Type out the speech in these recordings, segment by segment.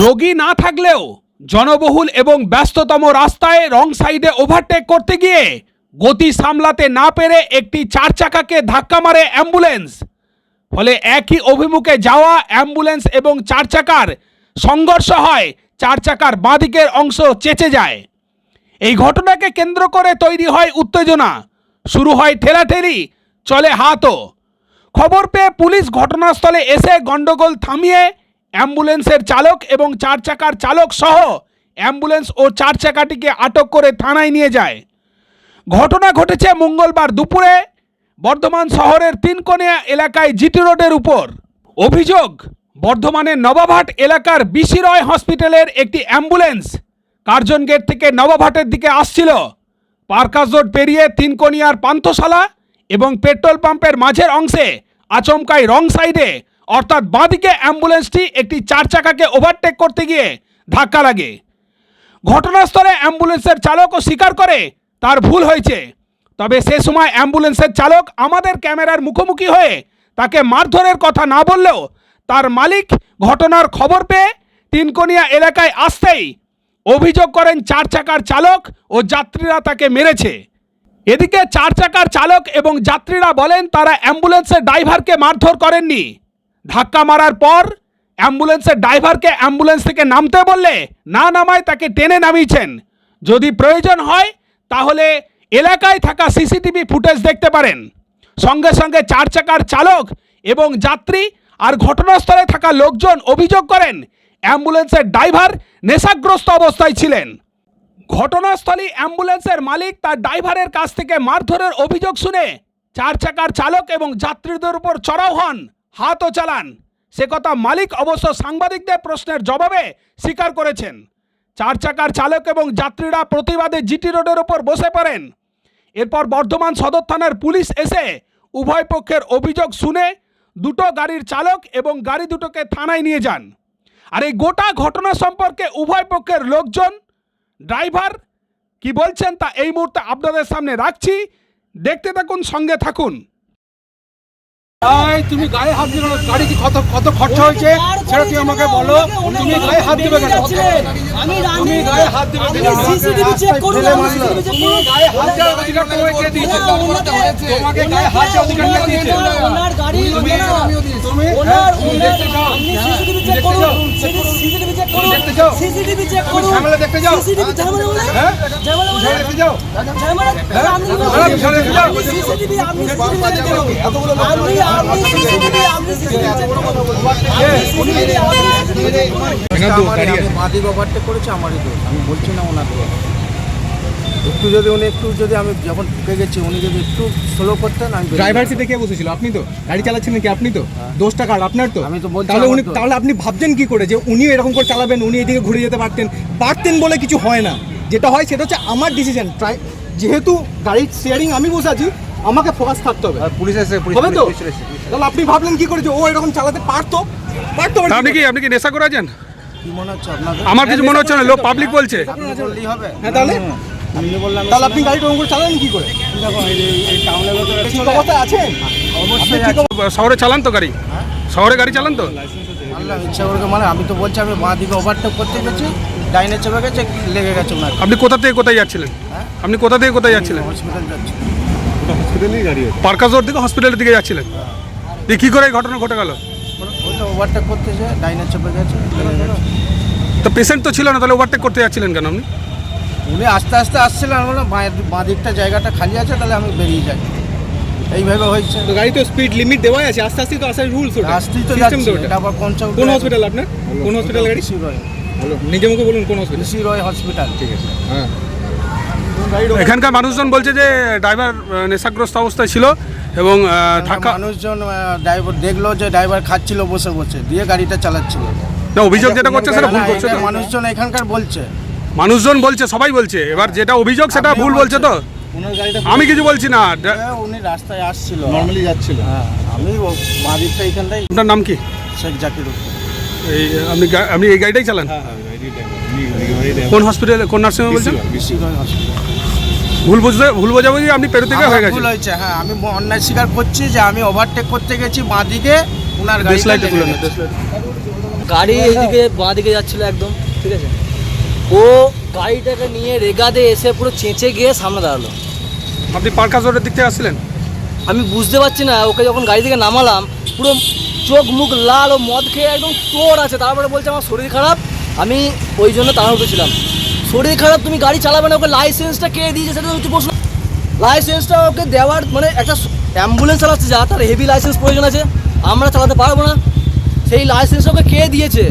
রোগী না থাকলেও জনবহুল এবং ব্যস্ততম রাস্তায় রং সাইডে ওভারটেক করতে গিয়ে গতি সামলাতে না পেরে একটি চার চাকাকে ধাক্কা মারে অ্যাম্বুলেন্স। ফলে একই অভিমুখে যাওয়া অ্যাম্বুলেন্স এবং চার চাকার সংঘর্ষ হয় চার চাকার বাঁদিকের অংশ চেচে যায়। এই ঘটনাকে কেন্দ্র করে তৈরি হয় উত্তেজনা। শুরু হয় ঠেলাঠেলি, চলে হাতও। খবর পেয়ে পুলিশ ঘটনাস্থলে এসে গন্ডগোল থামিয়ে অ্যাম্বুলেন্সের চালক এবং চার চাকার চালক সহ অ্যাম্বুলেন্স ও চার চাকাটিকে আটক করে থানায় নিয়ে যায়। ঘটনা ঘটেছে মঙ্গলবার দুপুরে বর্ধমান শহরের তিনকোনিয়া এলাকায় জিটি রোডের উপর। অভিযোগ বর্ধমানের নবাবহাট এলাকার বিসি রয় হসপিটালের একটি অ্যাম্বুলেন্স কার্জন গেট থেকে নবাবহাটের দিকে আসছিল। পার্কাস রোড পেরিয়ে তিনকোনিয়ার পান্থশালা এবং পেট্রোল পাম্পের মাঝের অংশে আচমকাই রং সাইডে, অর্থাৎ বাঁদিকে অ্যাম্বুলেন্সটি একটি চার চাকাকে ওভারটেক করতে গিয়ে ধাক্কা লাগে। ঘটনাস্থলে অ্যাম্বুলেন্সের চালকও স্বীকার করে, তার ভুল হয়েছে। তবে সে সময় অ্যাম্বুলেন্সের চালক আমাদের ক্যামেরার মুখোমুখি হয়ে তাকে মারধরের কথা না বললেও তার মালিক ঘটনার খবর পেয়ে তিনকোনিয়া এলাকায় আসতেই অভিযোগ করেন চার চাকার চালক ও যাত্রীরা তাকে মেরেছে। এদিকে চার চাকার চালক এবং যাত্রীরা বলেন তারা অ্যাম্বুলেন্সের ড্রাইভারকে মারধর করেননি। ধাক্কা মারার পর অ্যাম্বুলেন্সের ড্রাইভারকে অ্যাম্বুলেন্স থেকে নামতে বললে না নামায় তাকে টেনে নামিয়েছেন। যদি প্রয়োজন হয় তাহলে এলাকায় থাকা সিসিটিভি ফুটেজ দেখতে পারেন। সঙ্গে সঙ্গে চার চাকার চালক এবং যাত্রী আর ঘটনাস্থলে থাকা লোকজন অভিযোগ করেন, অ্যাম্বুলেন্সের ড্রাইভার নেশাগ্রস্ত অবস্থায় ছিলেন। ঘটনাস্থলে অ্যাম্বুলেন্সের মালিক তার ড্রাইভারের কাছ থেকে মারধরের অভিযোগ শুনে চার চাকার চালক এবং যাত্রীদের উপর চড়াও হন, হাতও চালান। সে কথা মালিক অবশ্য সাংবাদিকদের প্রশ্নের জবাবে স্বীকার করেছেন। চার চাকার চালক এবং যাত্রীরা প্রতিবাদে জিটি রোডের ওপর বসে পড়েন। এরপর বর্ধমান সদর থানার পুলিশ এসে উভয় পক্ষের অভিযোগ শুনে দুটো গাড়ির চালক এবং গাড়ি দুটোকে থানায় নিয়ে যান। আর এই গোটা ঘটনা সম্পর্কে উভয় পক্ষের লোকজন, ড্রাইভার, কি বলছেন তা এই মুহূর্তে আপনাদের সামনে রাখছি। দেখতে থাকুন, সঙ্গে থাকুন। তুমি গায়ে হাত দিবে না গাড়ি কি কত কত খরচা হয়েছে? সেটা তুমি আমাকে বলো। তুমি গায়ে হাত দিবে কেন? তুমি গায়ে হাত দিবে কেন? তুমি গায়ে হাত দেওয়ার অধিকার তোমাকে কে দিয়েছে? তোমাকে গায়ে হাত দেওয়ার অধিকার কে দিয়েছে? তুমি দেখতে চাও। দেখতে চাও। দেখতে চাও? হ্যাঁ? হ্যাঁ, বাঁদিক ওভারটেক করেছে আমারই দোষ। আমি বলছি না ওনার দোষ। একটু যদি উনি একটু যদি আমি যখন ঢুকে গেছি উনি যদি একটু স্লো করতেন আমি ড্রাইভার সিটে কে বসেছিল। আপনি তো গাড়ি চালাচ্ছিলেন কি আপনি তো? দোষটা কার? আপনার তো? আমি তো বলছি তাহলে উনি তাহলে আপনি ভাবছেন কি করে? যে উনি এরকম করে চালাবেন উনি এদিকে ঘুরে যেতে পারতেন। পারতেন বলে কিছু হয় না। যেটা হয় সেটা হচ্ছে আমার ডিসিশন ট্রাই যেহেতু গাড়ির স্টিয়ারিং আমি বসে আছি আমাকে ফোকাস থাকতে হবে। পুলিশ এসে পুলিশ হবে তো? তাহলে আপনি ভাবলেন কি করে যে ও এরকম চালাতে পারতো? পারতো আপনি কি আপনি কি নেশা করেছেন কি মনে হচ্ছে আপনাদের? আমার কিছু মনে হচ্ছে না লোক পাবলিক বলছে। আপনি হবে। হ্যাঁ তাহলে? আপনি বললাম তাহলে আপনি গাড়ি করে চালান কি করে? অবস্থায় আছেন শহরে চালান তো গাড়ি? শহরে গাড়ি চালান তো? ইচ্ছা করে মানে আমি তো বলছি আমি বাঁ দিকে ওভারটেক করতে গেছি ডাইনে চেপে গেছে লেগে গেছে আপনি কোথা থেকে কোথায় যাচ্ছিলেন? আপনি কোথা থেকে কোথায় যাচ্ছিলেন? হসপিটাল যাচ্ছি পার্কাস রোড থেকে হসপিটালের দিকে যাচ্ছিলেন? দিয়ে কী করে এই ঘটনা ঘটে গেল? ওভারটেক করতেছে ডাইনে চেপে গেছে তো পেশেন্ট তো ছিল না তাহলে ওভারটেক করতে যাচ্ছিলেন কেন আপনি? উনি আস্তে আস্তে আসছিলেন আমি বললাম বাঁ দিকটা জায়গাটা খালি আছে তাহলে আমি বেরিয়ে যাই। এইভাবে হয়েছে। তো গাড়ি তো স্পিড লিমিট দেওয়াই আছে আস্তে আস্তে তো আসার রুলস ওটা। আসতেই তো ওটা। এটা আবার পঞ্চাশ কোন হসপিটাল আপনার? কোন হসপিটাল গাড়ি? সি রয় নিজে মুখে বলুন কোন হসপিটাল সি রয় হসপিটাল ঠিক আছে। হ্যাঁ। এখানকার মানুষজন বলছে যে ড্রাইভার নেশাগ্রস্ত অবস্থায় ছিল এবং ধাক্কা মানুষজন ড্রাইভার দেখল যে ড্রাইভার খাচ্ছিল বসে বসে দিয়ে গাড়িটা চালাচ্ছিল। না অভিযোগ যেটা করছে সেটা ভুল করছে তো। মানুষজন এখানকার বলছে। মানুষজন বলছে সবাই বলছে। এবার যেটা অভিযোগ সেটা ভুল বলছে তো। আমি কিছু বলছি না। হ্যাঁ, উনি রাস্তায় আসছিল। নর্মালি যাচ্ছিল। হ্যাঁ আমি দিকটা এখানটাই আপনার নাম কি? শেখ জাকির এই আপনি আপনি এই গাড়িটাই চালান? কোন হসপিটালে কোন নার্সিংহোমে বলছেন? ভুল বুঝতে ভুল বোঝাবুঝি আপনি পেরো থেকে হয়ে গেছে। ভুল হয়েছে হ্যাঁ আমি অন্যায় স্বীকার করছি যে আমি ওভারটেক করতে গেছি বাঁ দিকে ওনার গাড়ি গাড়ি এইদিকে বাঁ দিকে যাচ্ছিল একদম ঠিক আছে? ও গাড়িটাকে নিয়ে রেগাদে এসে পুরো চেঁচে গিয়ে সামনে দাঁড়াল। আপনি পার্কাস রোডের দিক থেকে আসছিলেন? আমি বুঝতে পারছি না ওকে যখন গাড়ি থেকে নামালাম পুরো চোখ মুখ লাল ও মদ খেয়ে একদম চোর আছে তারপরে বলছে আমার শরীর খারাপ আমি ওই জন্য তাড়াহুড়ো ছিলাম। শরীর খারাপ তুমি গাড়ি চালাবে না ওকে লাইসেন্সটা কে দিয়েছে সেটা হচ্ছে প্রশ্ন। লাইসেন্সটা ওকে দেওয়ার মানে একটা অ্যাম্বুলেন্স চালাচ্ছে যা তার হেভি লাইসেন্স প্রয়োজন আছে আমরা চালাতে পারব না। সেই লাইসেন্স ওকে কে দিয়েছে?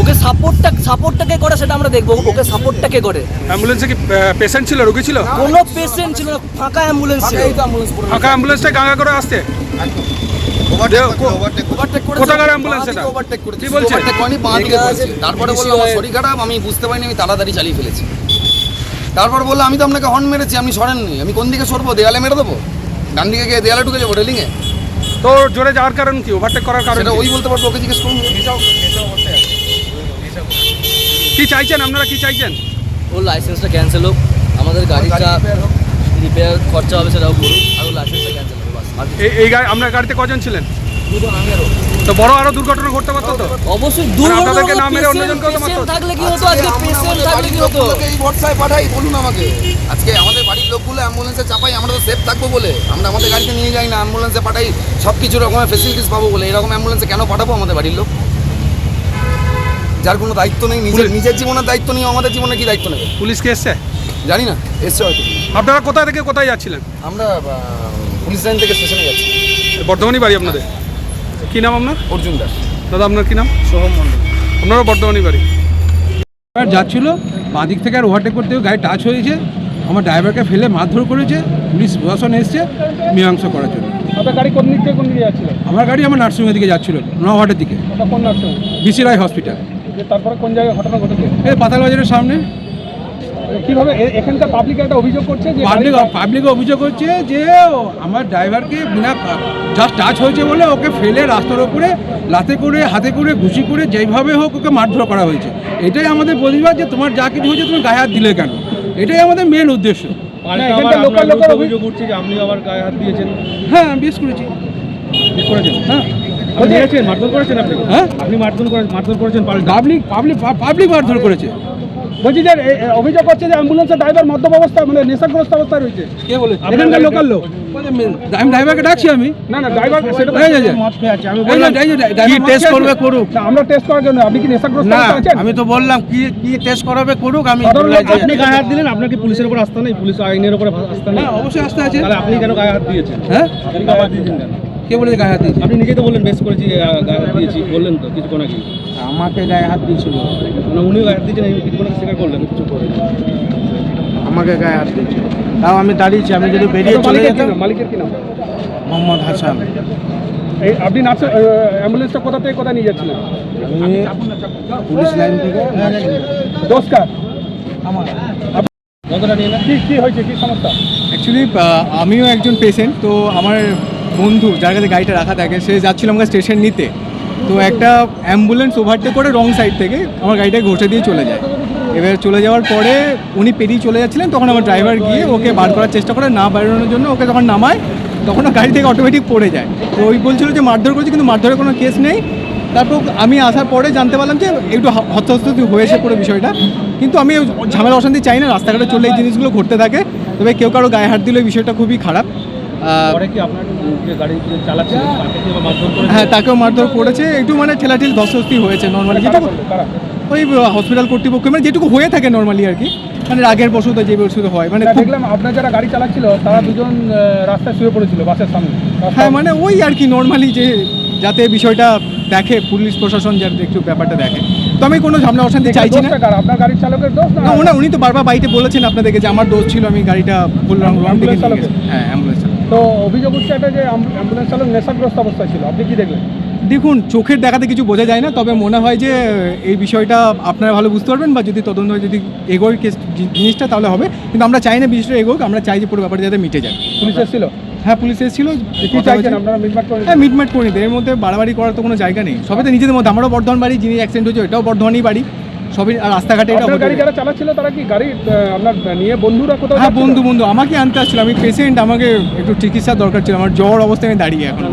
ওকে সাপোর্টটা সাপোর্টটা কে করে সেটা আমরা দেখব ওকে সাপোর্টটা কে করে? অ্যাম্বুলেন্সে কি পেশেন্ট ছিল রোগী ছিল? কোনো পেশেন্ট ছিল না ফাঁকা অ্যাম্বুলেন্স ছিল। ফাঁকা অ্যাম্বুলেন্সটা গাঙ্গা করে আসতে তারপরে বলল আমার শরীর খারাপ আমি বুঝতে পারিনি আমি তাড়াতাড়ি চালিয়ে ফেলেছি। তারপর বলল আমি তো আপনাকে হর্ন মেরেছি আপনি সরেননি। আমি কোন দিকে সরবো দেয়ালে মেরে দেবো? ডান দিকে গিয়ে দেয়ালে ঢুকে যাব রেলিংয়ে তো জোরে যাওয়ার কারণ কি? ওভারটেক করার কারণ সেটা ওই বলতে পারব ওকে জিজ্ঞেস করুন। কি চাইছেন? আপনারা কি চাইছেন? ওর লাইসেন্সটা ক্যান্সেল হোক। আমাদের গাড়িটা রিপেয়ার খরচা হবে সেটাও করুক। আর ওর লাইসেন্সটা ক্যান্সেল এই এই গাড়ি আপনার গাড়িতে কজন ছিলেন? তো বড় আরও দুর্ঘটনা ঘটতে পারতো তো? অবশ্যই আর না মেরে অন্যজনকেও তো মারতো। থাকলে কি হতো? আজকে পেশেন্ট থাকলে কি হতো? এই ভরসায় পাঠাই বলুন আমাকে। আজকে আমাদের বাড়ির লোকগুলো অ্যাম্বুলেন্সে চাপাই আমরা তো সেফ থাকব বলে। আমরা আমাদের গাড়িতে নিয়ে যাই না অ্যাম্বুলেন্সে পাঠাই সব কিছু রকমের ফেসিলিটিস পাবো বলে। এরকম অ্যাম্বুলেন্সে কেন পাঠাবো আমাদের বাড়ির লোক? যার কোনো দায়িত্ব নেই নিজের নিজের জীবনের দায়িত্ব নিয়ে আমাদের জীবনে কি দায়িত্ব নেবে? পুলিশ কি এসছে? জানি না এসছে হয়তো। আপনারা কোথা থেকে কোথায় যাচ্ছিলেন? আমরা লাইন থেকে স্টেশনে যাচ্ছি। বর্ধমানই বাড়ি আপনাদের? কি নাম আপনার? অর্জুন দাস। দাদা আপনার কি নাম? সোহম মন্ডল আপনারও বর্ধমানই বাড়ি? যাচ্ছিল বাঁ দিক থেকে আর ওভারটেক করতে গাড়ি টাচ হয়েছে আমার ড্রাইভারকে ফেলে মারধর করেছে পুলিশ প্রশাসন এসছে মীমাংসা করার জন্য। আপনার গাড়ি কোন দিক থেকে কোন দিকে যাচ্ছিল? আমার গাড়ি আমার নার্সিংহোমের দিকে যাচ্ছিল নওহাটের দিকে। ওটা কোন নার্সিং বিসি রায় হসপিটাল তারপরে কোন জায়গায় ঘটনা ঘটেছে? এই পাতাল বাজারের সামনে। কীভাবে এখানকার পাবলিক একটা অভিযোগ করছে যে পাবলিক পাবলিক অভিযোগ হচ্ছে যে আমার ড্রাইভারকে বিনা জাস্ট টাচ হয়েছে বলে ওকে ফেলে রাস্তার ওপরে লাতে করে হাতে করে ঘুষি করে যেইভাবে হোক ওকে মারধর করা হয়েছে। এটাই আমাদের প্রতিবাদ যে তোমার যা কিছু হয়েছে তুমি গায়ে হাত দিলে কেন? এটাই আমাদের মেন উদ্দেশ্য। এখানকার লোকাল অভিযোগ উঠছে যে আপনি আবার গায়ে হাত দিয়েছেন। হ্যাঁ আমি বেশ করেছি। করেছেন? হ্যাঁ। দিয়েছেন মারধর করেছেন আপনি হ্যাঁ। আপনি মারধর করেন মারধর করেছেন পাবলিক পাবলিক পাবলিক মারধর করেছে। বলছি যে অভিযোগ করছে যে অ্যাম্বুলেন্সের ড্রাইভার মদ্যপ অবস্থা মানে নেশাগ্রস্ত অবস্থায় রয়েছে। কে বলে এখানকার লোকাল লোক। আমি ড্রাইভারকে ডাকছি আমি। না না ড্রাইভার সেটা এই যে, যে। মদ খেয়ে আছে আমি টেস্ট করবে করুক? আমরা টেস্ট করার জন্য আপনি কি নেশাগ্রস্ত আছেন? আমি তো বললাম কি কি টেস্ট করাবে করুক আমি আপনি গায়ে হাত দিলেন আপনার কি পুলিশের উপর আস্থা নেই? পুলিশ আইনের উপর আস্থা নেই? হ্যাঁ অবশ্যই আসতে আছে। তাহলে আপনি কেন গায়ে হাত দিয়েছেন? হ্যাঁ? আপনি গায়ে হাত দিয়েছেন কে বলেছে গায়ে হাত দিয়েছেন আপনি নিজেই তো বললেন বেশ করেছি গায়ে হাত দিয়েছি। বললেন তো কিছুক্ষণ আগে। আমাকে গায়ে হাত দিয়েছিল। মানে উনিও গায়ে হাত দিয়েছেন কিছুক্ষণ আগে স্বীকার করলেন আমাকে গায়ে হাত দিয়েছিল। তাও আমি দাঁড়িয়েছি আমি যদি বেরিয়ে চলে যেতাম। মালিকের কি নাম? মোহাম্মদ হাসান। এই আপনি নার্স অ্যাম্বুলেন্সটা কোথা থেকে কোথায় নিয়ে যাচ্ছিলেন? আমি পুলিশ লাইন থেকে নমস্কার নিয়ে কি কি হয়েছে? কি সমস্যা? অ্যাকচুয়ালি আমিও একজন পেশেন্ট তো আমার বন্ধু যার কাছে গাড়িটা রাখা থাকে সে যাচ্ছিল আমাকে স্টেশন নিতে। তো একটা অ্যাম্বুলেন্স ওভারটেক করে রং সাইড থেকে আমার গাড়িটাকে ঘষে দিয়ে চলে যায়। এবার চলে যাওয়ার পরে উনি পেরিয়ে চলে যাচ্ছিলেন, তখন আমার ড্রাইভার গিয়ে ওকে বার করার চেষ্টা করে, না বেরোনোর জন্য ওকে যখন নামায়, তখন গাড়ি থেকে অটোমেটিক পড়ে যায়। তো ওই বলছিল যে মারধর করেছে, কিন্তু মারধরের কোনো কেস নেই। তারপর আমি আসার পরে জানতে পারলাম যে একটু হস্তস্থতি হয়েছে পুরো বিষয়টা। কিন্তু আমি ঝামেলা অশান্তি চাই না, রাস্তাঘাটে চলে এই জিনিসগুলো ঘটতে থাকে। তবে কেউ কারও গায়ে হাত দিলে বিষয়টা খুবই খারাপ। হ্যাঁ তাকেও মারধর করেছে। একটু মানে ঠেলাঠিল ধস্তি হয়েছে নর্মালি যেটুকু ওই হসপিটাল কর্তৃপক্ষ। মানে যেটুকু হয়ে থাকে নর্মালি আর কি। মানে রাগের বসত যে বসত হয়। মানে দেখলাম আপনার যারা গাড়ি চালাচ্ছিল তারা দুজন রাস্তায় শুয়ে পড়েছিল বাসের সামনে। হ্যাঁ মানে ওই আর কি নর্মালি যে যাতে বিষয়টা দেখে পুলিশ প্রশাসন যাতে একটু ব্যাপারটা দেখে। তো আমি কোনো ঝামেলা অশান্তি চাইছি না? আপনার গাড়ির চালকের দোষ না? উনি তো বারবার বাড়িতে বলেছেন আপনাদেরকে যে আমার দোষ ছিল আমি গাড়িটা ভুল রং রং দিকে? হ্যাঁ অ্যাম্বুলেন্স। তো অভিযোগ উঠছে একটা যে অ্যাম্বুলেন্স চালক নেশাগ্রস্ত অবস্থায় ছিল। আপনি কি দেখলেন? দেখুন চোখের দেখাতে কিছু বোঝা যায় না তবে মনে হয় যে এই বিষয়টা আপনারা ভালো বুঝতে পারবেন বা যদি তদন্ত যদি এগোয় কেস জিনিসটা তাহলে হবে। কিন্তু আমরা চাই না বিষয়টা এগোক আমরা চাই যে পুরো ব্যাপারটা যাতে মিটে যায়। পুলিশ এসেছিল? হ্যাঁ পুলিশ এসেছিল। হ্যাঁ মিটমাট করে নিতে। এর মধ্যে বাড়াবাড়ি করার তো কোনো জায়গা নেই। সবাই তো নিজেদের মধ্যে আমারও বর্ধমান বাড়ি যিনি অ্যাক্সিডেন্ট হয়েছে এটাও বর্ধমানই বাড়ি। সবই রাস্তাঘাটে এটা গাড়ি যারা চালাচ্ছিল তারা কি গাড়ি আপনার নিয়ে বন্ধুরা কোথাও হ্যাঁ বন্ধু বন্ধু আমাকে আনতে আসছিল। আমি পেশেন্ট আমাকে একটু চিকিৎসার দরকার ছিল। আমার জ্বর অবস্থায় আমি দাঁড়িয়ে এখন।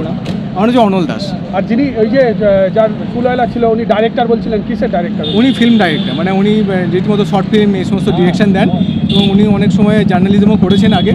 আমার হচ্ছে অনল দাস। আর যিনি ওই যে যার ফুলওয়ালা ছিল উনি ডাইরেক্টর বলছিলেন কিসের ডাইরেক্টর উনি ফিল্ম ডাইরেক্টর মানে উনি রীতিমতো শর্ট ফিল্ম এই সমস্ত ডিরেকশন দেন। এবং উনি অনেক সময় জার্নালিজমও করেছেন আগে।